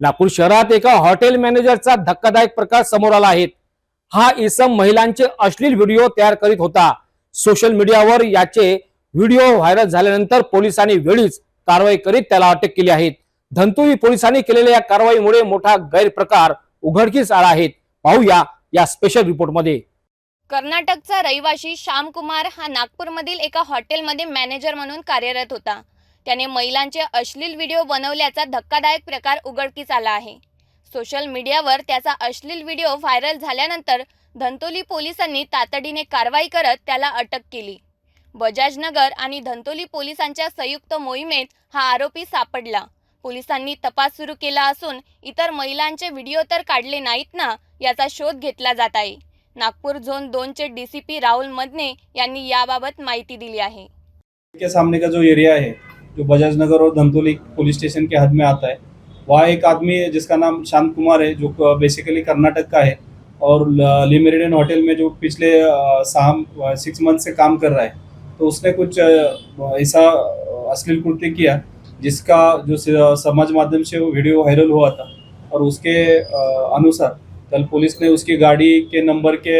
नागपूर शहरात एका हॉटेल मॅनेजरचा धक्कादायक प्रकार समोर आला आहे. हा इसम महिलांचे अश्लील व्हिडिओ तयार करीत होता. सोशल मीडियावर याचे व्हिडिओ व्हायरल झाल्यानंतर पोलिसांनी वेळीच कारवाई करीत त्याला अटक केली आहे. धंतुवी पोलिसांनी केलेल्या या कारवाईमुळे मोठा गैरप्रकार उघडकीस आला आहे. पाहूया या स्पेशल रिपोर्टमध्ये. कर्नाटकचा रहिवासी श्यामकुमार हा नागपूरमधील एका हॉटेलमध्ये मॅनेजर म्हणून कार्यरत होता. त्याने महिलांचे अश्लील व्हिडिओ बनवल्याचा धक्कादायक प्रकार उघडकीस आला आहे. सोशल मीडियावर त्याचा अश्लील व्हिडिओ व्हायरल झाल्यानंतर धंतोली पोलिसांनी तातडीने कारवाई करत त्याला अटक केली. बजाजनगर आणि धंतोली पोलिसांच्या संयुक्त मोहिमेत हा आरोपी सापडला. पोलिसांनी तपास सुरू केला असून इतर महिलांचे व्हिडिओ तर काढले नाहीत ना याचा शोध घेतला जात आहे. नागपूर झोन दोनचे डीसीपी राहुल मदने यांनी याबाबत माहिती दिली आहे. सामने का जो एरिया है जो बजाज नगर और धंतोली पुलिस स्टेशन के हद में आता है, वहाँ एक आदमी है जिसका नाम शांत कुमार है, जो बेसिकली कर्नाटक का है और ली मेरिडियन होटल में जो पिछले शाम सिक्स मंथ से काम कर रहा है। तो उसने कुछ ऐसा अश्लील कृत्य किया जिसका जो समाज माध्यम से वो वीडियो वायरल हुआ था और उसके अनुसार कल पुलिस ने उसकी गाड़ी के नंबर के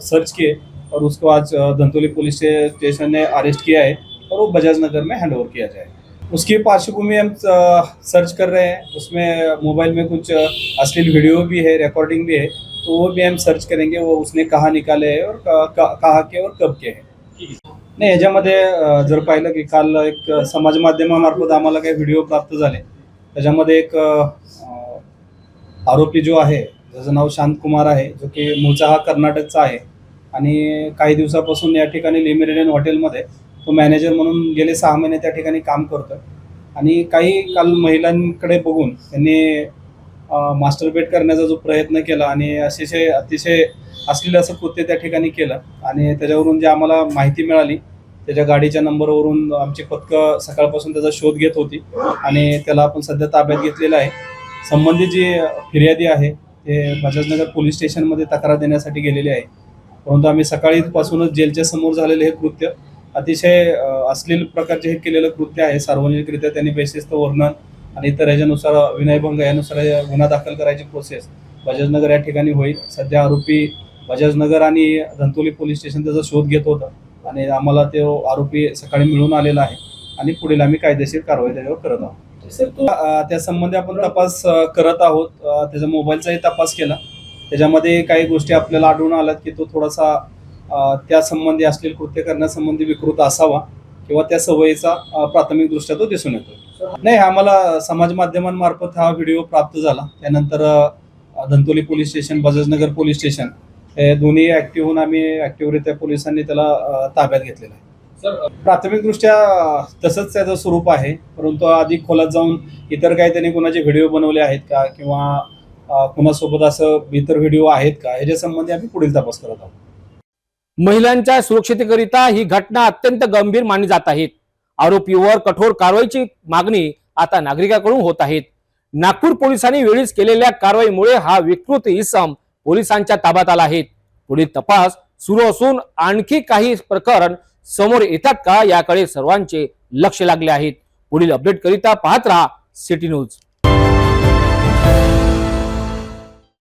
सर्च किए और उसको आज धंतोली पुलिस स्टेशन ने अरेस्ट किया है। और वो बजाज नगर में हैंड ओवर किया जाएगा उसकी पार्श्वभूमि हम सर्च कर रहे हैं। उसमें मोबाइल में कुछ अश्लील वीडियो भी है रिकॉर्डिंग भी है तो वो भी हम सर्च करेंगे। वो उसने कहा निकाले है और कहा के और कब के है। नाही ह्याच्यामध्ये जर पाहिलं की काल एक समाज माध्यमामार्फत आम्हाला काही व्हिडिओ प्राप्त झाले. त्याच्यामध्ये एक आरोपी जो आहे ज्याचं नाव शांत कुमार आहे जो की मूळचा हा कर्नाटकचा आहे. आणि काही दिवसापासून या ठिकाणी लिमिरेडियन हॉटेलमध्ये तो मॅनेजर म्हणून गेले सहा महिने त्या ठिकाणी काम करतो आणि काही काल महिलांकडे बघून त्यांनी मास्टरबेट करण्याचा जो प्रयत्न केला आणि अतिशय अतिशय असलेलं असं कृत्य त्या ठिकाणी केलं. आणि त्याच्यावरून जे आम्हाला माहिती मिळाली त्याच्या गाडीच्या नंबरवरून आमची पथकं सकाळपासून त्याचा शोध घेत होती आणि त्याला आपण सध्या ताब्यात घेतलेलं आहे. संबंधित जी फिर्यादी आहे ते बजाजनगर पोलीस स्टेशनमध्ये तक्रार देण्यासाठी गेलेली आहे. परंतु आम्ही सकाळीपासूनच जेलच्या समोर झालेलं हे कृत्य अतिशय अश्लील प्रकारचे हे केलेलं कृत्य आहे. सार्वजनिकरित्या त्यांनी बेशिस्त वर्णन आणि इतर ह्याच्यानुसार विनयभंग यानुसार गुन्हा दाखल करायची प्रोसेस बजाजनगर या ठिकाणी होईल. सध्या आरोपी बजाजनगर आणि धंतोली पोलीस स्टेशन त्याचा शोध घेत होता आणि आम्हाला तो आरोपी सकाळी मिळून आलेला आहे आणि पुढील आम्ही कायदेशीर कारवाई त्याच्यावर करत आहोत. सर तो अ, त्या संबंधी आपण तपास करत आहोत. अ, त्याचा मोबाईलचाही तपास केला. त्याच्यामध्ये काही गोष्टी आपल्याला आढळून आल्यात की तो थोडासा अ, त्या संबंधी असलेले कृत्य करण्यासंबंधी विकृत असावा किंवा त्या सवयीचा अ, प्राथमिक दृष्ट्या तो दिसून येतो. नाही आम्हाला समाज माध्यमांमार्फत हा व्हिडिओ प्राप्त झाला. त्यानंतर Dhantoli police station Bajajnagar police station हे दोन्ही ऍक्टिव्ह होऊन आम्ही ऍक्टिव्हरित्या पोलिसांनी त्याला ताब्यात घेतलेलं आहे. प्राथमिक दृष्ट्या तसंच त्याचं स्वरूप आहे. परंतु अधिक खोलात जाऊन इतर काही त्यांनी कोणाचे व्हिडिओ बनवले आहेत का? किंवा कुणासोबत असं इतर व्हिडिओ आहेत का? ह्याच्या संबंधी आम्ही पुढील तपास करत आहोत. महिलांच्या सुरक्षितेकरिता ही घटना अत्यंत गंभीर मानली जात आहेत. आरोपीवर कठोर कारवाईची मागणी आता नागरिकांकडून होत आहेत नागपूर पोलिसांनी वेळीच केलेल्या कारवाईमुळे हा विकृत इसम पोलिसांच्या ताब्यात आला आहे. पुढील तपास सुरू असून आणखी काही प्रकरण समोर येतात का याकडे सर्वांचे लक्ष लागले आहेत पुढील अपडेट करिता पाहत राहा सिटी न्यूज.